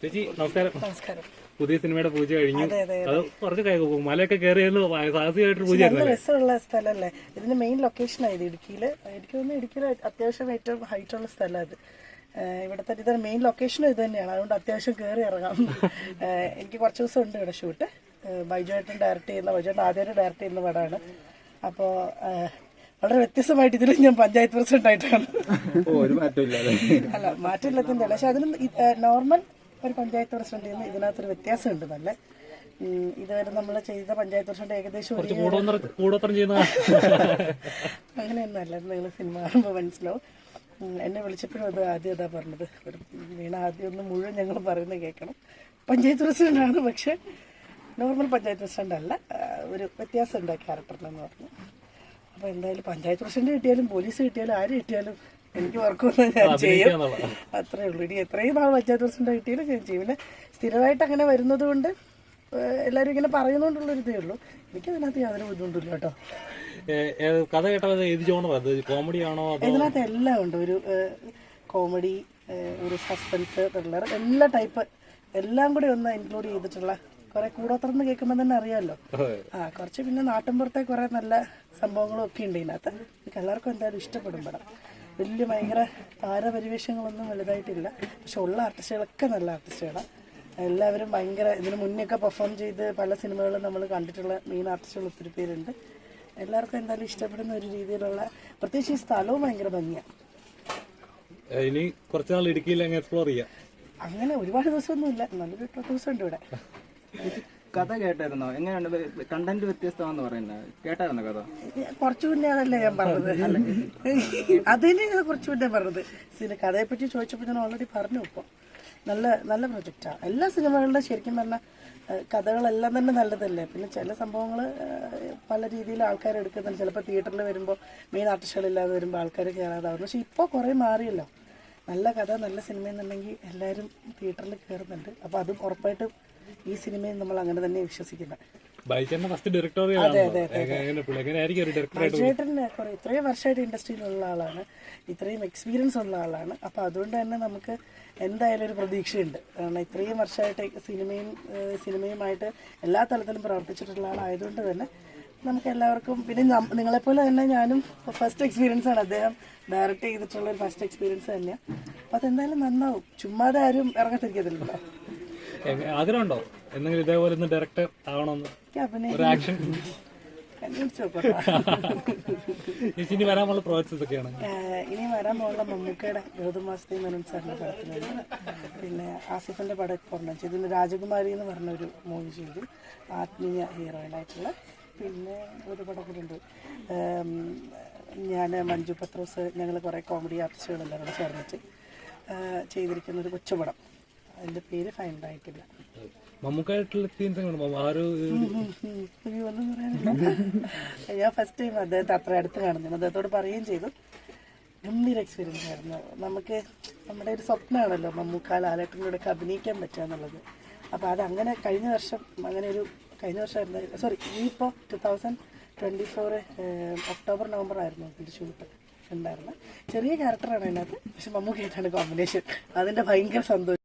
ചേച്ചി നമസ്കാരം. നമസ്കാരം. പുതിയ സിനിമയുടെ പൂജ കഴിഞ്ഞു. അതെ, അതെ, അത് കുറച്ച് മലയൊക്കെ കയറിയല്ലോ സാഹസികമായിട്ട് പൂജ നല്ല രസമുള്ള സ്ഥലമല്ലേ? ഇതിന്റെ മെയിൻ ലൊക്കേഷൻ ആയത് ഇടുക്കിയിൽ എനിക്ക് തോന്നുന്നു ഇടുക്കിയിൽ അത്യാവശ്യം ഏറ്റവും ഹൈറ്റ് ഉള്ള സ്ഥലം ഏഹ് ഇവിടുത്തെ ഇതിന്റെ മെയിൻ ലൊക്കേഷനും ഇത് തന്നെയാണ്. അതുകൊണ്ട് അത്യാവശ്യം കയറി ഇറങ്ങാം. എനിക്ക് കുറച്ച് ദിവസം ഉണ്ട് ഇവിടെ ഷൂട്ട് ബൈജുവേട്ടൻ ഡയറക്റ്റ് ചെയ്യുന്ന ബൈജുവേട്ടൻ ആദ്യമായിട്ട് ഡയറക്റ്റ് ചെയ്യുന്ന പടമാണ്. അപ്പോൾ വളരെ വ്യത്യസ്തമായിട്ട് ഇതിലും ഞാൻ പഞ്ചായത്ത് പ്രസിഡന്റ് ആയിട്ടാണ്. അല്ല മാറ്റമില്ലാത്തതിന്റെ അല്ല. പക്ഷെ അതിന് നോർമൽ ഒരു പഞ്ചായത്ത് പ്രസിഡന്റ് ഇതിനകത്തൊരു വ്യത്യാസമുണ്ട് നല്ല. ഇതുവരെ നമ്മൾ ചെയ്ത പഞ്ചായത്ത് പ്രസിഡന്റ് ഏകദേശം അങ്ങനെയൊന്നുമല്ല നിങ്ങൾ സിനിമ കാണുമ്പോൾ മനസ്സിലാവും. എന്നെ വിളിച്ചപ്പോഴും അത് ആദ്യം അതാ പറഞ്ഞത്. വീണ ആദ്യം ഒന്ന് മുഴുവൻ ഞങ്ങൾ പറയുന്നത് കേൾക്കണം. പഞ്ചായത്ത് പ്രസിഡന്റാണ് പക്ഷെ നോർമൽ പഞ്ചായത്ത് പ്രസിഡന്റ് അല്ല. ഒരു വ്യത്യാസം ഉണ്ട് ക്യാരക്ടറിനെന്ന് പറഞ്ഞു. അപ്പോൾ എന്തായാലും പഞ്ചായത്ത് പ്രസിഡന്റ് കിട്ടിയാലും പോലീസ് കിട്ടിയാലും ആര് കിട്ടിയാലും എനിക്ക് വർക്കൊന്നും ഞാൻ ചെയ്യും. അത്രേ ഉള്ളൂ. ഇനി എത്രയും നാൾ പഞ്ചായത്ത് പ്രസിഡന്റ് കിട്ടിയാലും ഞാൻ ചെയ്യും. പിന്നെ സ്ഥിരമായിട്ട് അങ്ങനെ വരുന്നത് കൊണ്ട് എല്ലാരും എല്ലാവരും ഇങ്ങനെ പറയുന്നോണ്ടുള്ളൊരിതേ ഉള്ളൂ. എനിക്ക് അതിനകത്ത് യാതൊരു ബുദ്ധിമുട്ടില്ല കേട്ടോ. കഥ കേട്ടത് ഏത് കോമഡി ആണോ ഇതിനകത്ത് എല്ലാം ഉണ്ട്. ഒരു കോമഡി ഒരു സസ്പെൻസ് ത്രില്ലർ എല്ലാ ടൈപ്പ് എല്ലാം കൂടി ഒന്ന് ഇൻക്ലൂഡ് ചെയ്തിട്ടുള്ള കുറെ കൂടോത്രന്ന് കേൾക്കുമ്പോൾ തന്നെ അറിയാമല്ലോ ആ കുറച്ച് പിന്നെ നാട്ടിൻപുറത്തെ കുറെ നല്ല സംഭവങ്ങളും ഒക്കെ ഉണ്ട് ഇതിനകത്ത്. എനിക്ക് എല്ലാവർക്കും എന്തായാലും ഇഷ്ടപ്പെടും പടം. വലിയ ഭയങ്കര താരപരിവേഷങ്ങളൊന്നും വലുതായിട്ടില്ല. പക്ഷെ ഉള്ള ആർട്ടിസ്റ്റുകളൊക്കെ നല്ല ആർട്ടിസ്റ്റുകളാണ് എല്ലാവരും ഭയങ്കര ഇതിന് മുന്നേയൊക്കെ പെർഫോം ചെയ്ത് പല സിനിമകളും നമ്മൾ കണ്ടിട്ടുള്ള മെയിൻ ആർട്ടിസ്റ്റുകൾ ഒത്തിരി പേരുണ്ട്. എല്ലാവർക്കും എന്തായാലും ഇഷ്ടപ്പെടുന്ന ഒരു രീതിയിലുള്ള പ്രത്യേകിച്ച് ഈ സ്ഥലവും ഭയങ്കര ഭംഗിയാണ് ഇനി കുറച്ച് നാൾ ഇടുക്കിയിൽ എക്സ്പ്ലോർ ചെയ്യാം. അങ്ങനെ ഒരുപാട് ദിവസമൊന്നുമില്ല. നല്ലൊരു ദിവസമുണ്ട് ഇവിടെ. കഥ കേട്ടായിരുന്നോ? എങ്ങനെയുണ്ട്? കണ്ടന്റ് വ്യത്യസ്തമാന്ന് പറയുന്നത് കേട്ടായിരുന്നോ കഥ? കുറച്ചു മുന്നേ അതല്ലേ ഞാൻ പറഞ്ഞത്. അതിന് കുറച്ചു മുന്നേ പറഞ്ഞത്. സിനിമ കഥയെ പറ്റി ചോദിച്ചപ്പോൾ ഞാൻ ഓൾറെഡി പറഞ്ഞു ഇപ്പോൾ നല്ല നല്ല പ്രൊജക്റ്റാണ് എല്ലാ സിനിമകളുടെ ശരിക്കും പറഞ്ഞാൽ കഥകളെല്ലാം തന്നെ നല്ലതല്ലേ? പിന്നെ ചില സംഭവങ്ങൾ പല രീതിയിൽ ആൾക്കാർ എടുക്കുന്നുണ്ട് ചിലപ്പോൾ തിയേറ്ററിൽ വരുമ്പോൾ മെയിൻ ആർട്ടിസ്റ്റുകളില്ലാതെ വരുമ്പോൾ ആൾക്കാർ കയറാതാവുന്നു പക്ഷെ ഇപ്പോൾ കുറേ മാറിയല്ലോ. നല്ല കഥ നല്ല സിനിമ എന്നുണ്ടെങ്കിൽ എല്ലാവരും തിയേറ്ററിൽ കയറുന്നുണ്ട് അപ്പോൾ അതും ഉറപ്പായിട്ടും ഈ സിനിമയും നമ്മൾ അങ്ങനെ തന്നെ വിശ്വസിക്കുന്നത് ചേട്ടന് കുറെ ഇത്രയും വർഷമായിട്ട് ഇൻഡസ്ട്രിയിലുള്ള ആളാണ്. ഇത്രയും എക്സ്പീരിയൻസ് ഉള്ള ആളാണ്. അപ്പോൾ അതുകൊണ്ട് തന്നെ നമുക്ക് എന്തായാലും ഒരു പ്രതീക്ഷയുണ്ട്. കാരണം ഇത്രയും വർഷമായിട്ട് സിനിമയും സിനിമയുമായിട്ട് എല്ലാ തലത്തിലും പ്രവർത്തിച്ചിട്ടുള്ള ആളായതുകൊണ്ട് തന്നെ നമുക്ക് എല്ലാവർക്കും പിന്നെ നിങ്ങളെപ്പോലെ തന്നെ ഞാനും ഫസ്റ്റ് എക്സ്പീരിയൻസ് ആണ്. അദ്ദേഹം ഡയറക്റ്റ് ചെയ്തിട്ടുള്ള ഒരു ഫസ്റ്റ് എക്സ്പീരിയൻസ് തന്നെയാണ് അപ്പോൾ അതെന്തായാലും നന്നാവും. ചുമ്മാതെ ആരും ഇറങ്ങത്തിരിക്കത്തില്ലല്ലോ. ആഗ്രഹമുണ്ടോ? എന്തെങ്കിലും ഇതേപോലെ ഒന്ന് ഡയറക്ടർ ആവണമെന്ന് ഒരു ആക്ഷൻ ഇനി വരാൻ പോകുന്ന പ്രോജക്ട്സ് ഒക്കെയാണ്. ഇനി വരാൻ പോകുന്ന മമ്മൂക്കയുടെ ഗൗതം വാസുദേവ് മേനോൻ സാറിന്റെ പടത്തിലുണ്ട് പിന്നെ ആസിഫിന്റെ പടം ഒരെണ്ണം ചെയ്തു. രാജകുമാരി എന്ന് പറഞ്ഞ ഒരു മൂവി ചെയ്തു. ആത്മീയ ഹീറോയിനായിട്ടുള്ള പിന്നെ ഒരു പടം കൂടി ഉണ്ട്. ഞാൻ മഞ്ജു പത്രോസ് ഞങ്ങൾ കുറേ കോമഡി ആർട്ടിസ്റ്റുകളെല്ലാം കൂടെ ചേർന്നിട്ട് ചെയ്തിരിക്കുന്ന ഒരു കൊച്ചുപടം. അതിന്റെ പേര് ഫൈൻഡ് ആയിട്ടില്ല. മമ്മൂക്കായിട്ടുള്ള. ഞാൻ ഫസ്റ്റ് ടൈം അദ്ദേഹത്തെ അത്ര അടുത്ത് കാണുന്നു അദ്ദേഹത്തോട് പറയുകയും ചെയ്തു. ഗംഭീര എക്സ്പീരിയൻസ് ആയിരുന്നു. നമുക്ക് നമ്മുടെ ഒരു സ്വപ്നമാണല്ലോ മമ്മൂക്ക ലാലേട്ടന്റെ കൂടെ ഒക്കെ അഭിനയിക്കാൻ പറ്റുക എന്നുള്ളത്. അപ്പോൾ അത് അങ്ങനെ കഴിഞ്ഞ വർഷം അങ്ങനെ ഒരു കഴിഞ്ഞ വർഷമായിരുന്നു സോറി ഇനിയിപ്പോൾ two thousand twenty four October November ആയിരുന്നു ഇതിന്റെ ഷൂട്ട് ഉണ്ടായിരുന്നത്. ചെറിയ ക്യാരക്ടറാണ് അതിനകത്ത് പക്ഷെ മമ്മൂക്കായിട്ടാണ് കോമ്പിനേഷൻ അതിന്റെ ഭയങ്കര സന്തോഷം.